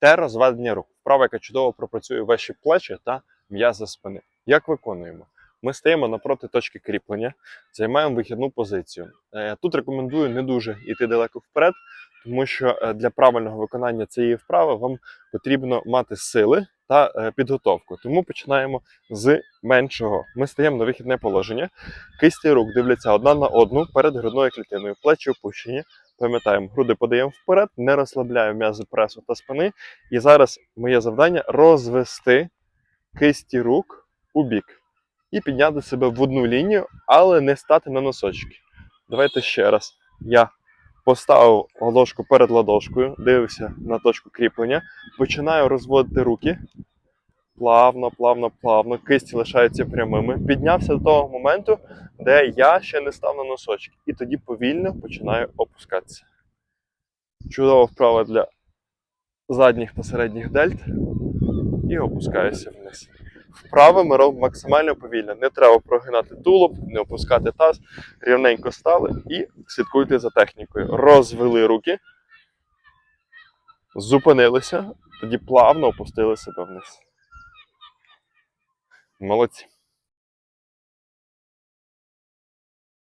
Те розведення рук. Вправа, яка чудово пропрацює ваші плечі та м'язи спини. Як виконуємо? Ми стаємо напроти точки кріплення, займаємо вихідну позицію. Е, Тут рекомендую не дуже йти далеко вперед, тому що е, для правильного виконання цієї вправи вам потрібно мати сили та е, підготовку. Тому починаємо з меншого. Ми стаємо на вихідне положення. Кисті рук дивляться одна на одну перед грудною клітиною, плечі опущені. Пам'ятаємо, груди подаємо вперед, не розслабляємо м'язи пресу та спини. І зараз моє завдання розвести кисті рук у бік і підняти себе в одну лінію, але не стати на носочки. Давайте ще раз. Я поставив ладошку перед ладошкою, дивився на точку кріплення, починаю розводити руки. Плавно, плавно, плавно. Кисті лишаються прямими. Піднявся до того моменту, де я ще не став на носочки. І тоді повільно починаю опускатися. Чудова вправа для задніх та середніх дельт. І опускаюся вниз. Вправи ми робимо максимально повільно. Не треба прогинати тулуб, не опускати таз. Рівненько стали і слідкуйте за технікою. Розвели руки, зупинилися, тоді плавно опустили себе вниз. Молодці.